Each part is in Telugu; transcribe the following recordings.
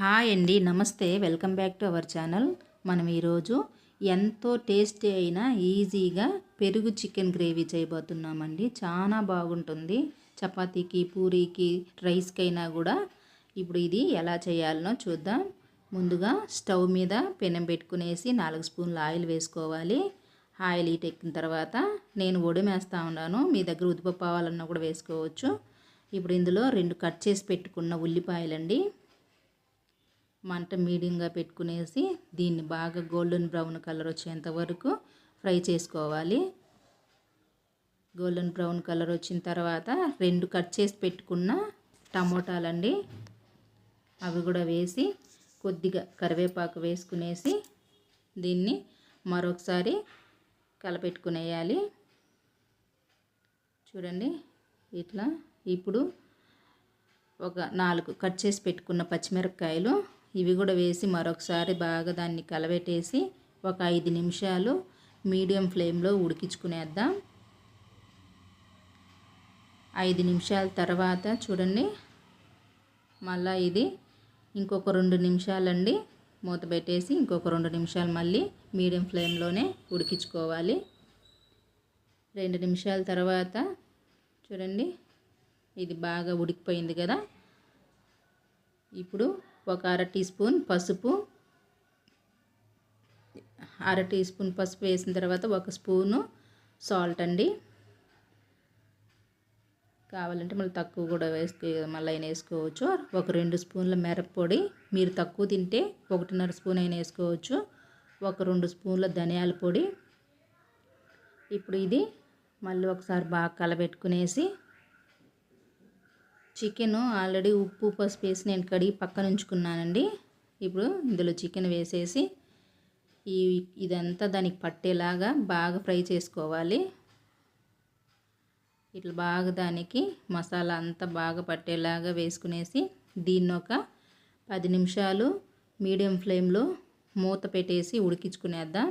హాయ్ అండి నమస్తే. Welcome back to our channel. మనం ఈరోజు ఎంతో టేస్టీ అయిన ఈజీగా పెరుగు చికెన్ గ్రేవీ చేయబోతున్నామండి. చాలా బాగుంటుంది. చపాతీకి పూరీకి రైస్కైనా కూడా ఇప్పుడు ఇది ఎలా చేయాలనో చూద్దాం. ముందుగా స్టవ్ మీద పెనం పెట్టుకునేసి నాలుగు స్పూన్ల ఆయిల్ వేసుకోవాలి. ఆయిల్ హీట్ ఎక్కిన తర్వాత నేను ఒడిమేస్తూ ఉన్నాను. మీ దగ్గర ఉద్దిపప్పు కావాలన్నా కూడా వేసుకోవచ్చు. ఇప్పుడు ఇందులో రెండు కట్ చేసి పెట్టుకున్న ఉల్లిపాయలండి. మంట మీడియంగా పెట్టుకునేసి దీన్ని బాగా గోల్డెన్ బ్రౌన్ కలర్ వచ్చేంత వరకు ఫ్రై చేసుకోవాలి. గోల్డెన్ బ్రౌన్ కలర్ వచ్చిన తర్వాత రెండు కట్ చేసి పెట్టుకున్న టమోటాలండి అవి కూడా వేసి కొద్దిగా కరివేపాకు వేసుకునేసి దీన్ని మరొకసారి కలపెట్టుకునేయాలి. చూడండి ఇట్లా ఇప్పుడు ఒక నాలుగు కట్ చేసి పెట్టుకున్న పచ్చిమిరపకాయలు ఇవి కూడా వేసి మరొకసారి బాగా దాన్ని కలబెట్టేసి ఒక ఐదు నిమిషాలు మీడియం ఫ్లేమ్లో ఉడికించుకునేద్దాం. ఐదు నిమిషాల తర్వాత చూడండి మళ్ళా ఇది ఇంకొక రెండు నిమిషాలండి. మూత పెట్టేసి ఇంకొక రెండు నిమిషాలు మళ్ళీ మీడియం ఫ్లేమ్లోనే ఉడికించుకోవాలి. రెండు నిమిషాల తర్వాత చూడండి ఇది బాగా ఉడికిపోయింది కదా. ఇప్పుడు ఒక అర టీ స్పూన్ పసుపు అర టీ స్పూన్ పసుపు వేసిన తర్వాత ఒక స్పూను సాల్ట్ అండి. కావాలంటే మళ్ళీ తక్కువ కూడా వేసుకో మళ్ళీ అయినా వేసుకోవచ్చు. ఒక రెండు స్పూన్ల మిరప్పొడి మీరు తక్కువ తింటే ఒకటిన్నర స్పూన్ అయినా వేసుకోవచ్చు. ఒక రెండు స్పూన్ల ధనియాల పొడి. ఇప్పుడు ఇది మళ్ళీ ఒకసారి బాగా కలబెట్టుకునేసి చికెన్ ఆల్రెడీ ఉప్పు పసుపు వేసి నేను కడిగి పక్కన ఉంచుకున్నానండి. ఇప్పుడు ఇందులో చికెన్ వేసేసి ఈ ఇదంతా దానికి పట్టేలాగా బాగా ఫ్రై చేసుకోవాలి. ఇట్లా బాగా దానికి మసాలా అంతా బాగా పట్టేలాగా వేసుకునేసి దీన్ని ఒక పది నిమిషాలు మీడియం ఫ్లేమ్లో మూత పెట్టేసి ఉడికించుకునేద్దాం.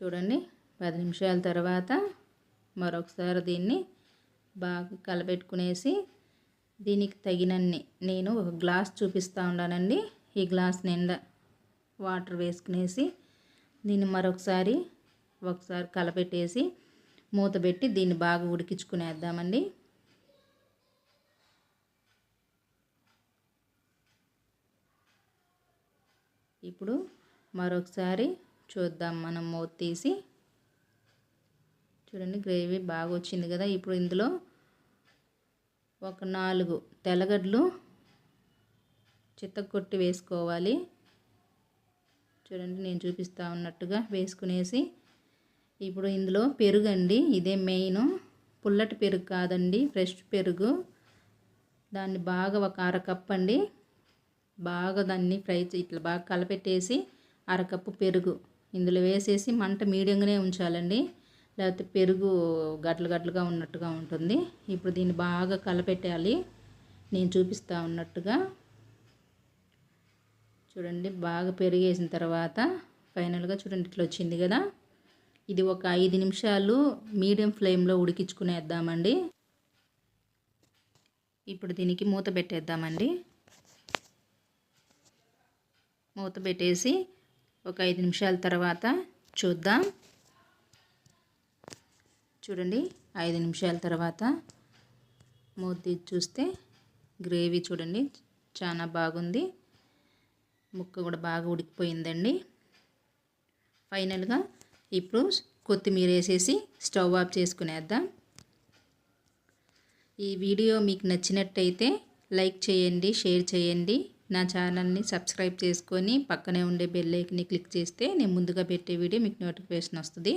చూడండి పది నిమిషాల తర్వాత మరొకసారి దీన్ని బాగా కలపెట్టుకునేసి దీనికి తగినన్ని నేను ఒక గ్లాస్ చూపిస్తూ ఉన్నానండి ఈ గ్లాస్ నిండా వాటర్ వేసుకునేసి దీన్ని మరొకసారి ఒకసారి కలపెట్టేసి మూత పెట్టి దీన్ని బాగా ఉడికించుకునేద్దామండి. ఇప్పుడు మరొకసారి చూద్దాం మనం మూత తీసి. చూడండి గ్రేవీ బాగా వచ్చింది కదా. ఇప్పుడు ఇందులో ఒక నాలుగు తెల్లగడ్డలు చిత్తకొట్టి వేసుకోవాలి. చూడండి నేను చూపిస్తా ఉన్నట్టుగా వేసుకునేసి. ఇప్పుడు ఇందులో పెరుగు అండి ఇదే మెయిన్. పుల్లటి పెరుగు కాదండి ఫ్రెష్ పెరుగు. దాన్ని బాగా ఒక అరకప్పు అండి. బాగా దాన్ని ఫ్రై ఇట్లా బాగా కలపెట్టేసి అరకప్పు పెరుగు. ఇందులో వేసేసి మంట మీడియంగానే ఉంచాలండి. లేకపోతే పెరుగు గట్లు గట్లుగా ఉన్నట్టుగా ఉంటుంది. ఇప్పుడు దీన్ని బాగా కలపెట్టాలి నేను చూపిస్తా ఉన్నట్టుగా. చూడండి బాగా పెరిగేసిన తర్వాత ఫైనల్గా చూడండి ఇట్లా వచ్చింది కదా. ఇది ఒక ఐదు నిమిషాలు మీడియం ఫ్లేమ్లో ఉడికించుకునేద్దామండి. ఇప్పుడు దీనికి మూత పెట్టేద్దామండి. మూత పెట్టేసి ఒక ఐదు నిమిషాల తర్వాత చూద్దాం. చూడండి. ఐదు నిమిషాల తర్వాత మూత చూస్తే గ్రేవీ చూడండి. చాలా బాగుంది. ముక్క కూడా బాగా ఉడికిపోయిందండి. ఫైనల్గా ఇప్పుడు కొత్తిమీర వేసేసి స్టవ్ ఆఫ్ చేసుకునేద్దాం. ఈ వీడియో మీకు నచ్చినట్టయితే లైక్ చేయండి షేర్ చేయండి. నా ఛానల్ని సబ్స్క్రైబ్ చేసుకొని పక్కనే ఉండే బెల్ ఐకన్ని క్లిక్ చేస్తే నేను ముందుగా పెట్టే వీడియో మీకు నోటిఫికేషన్ వస్తుంది.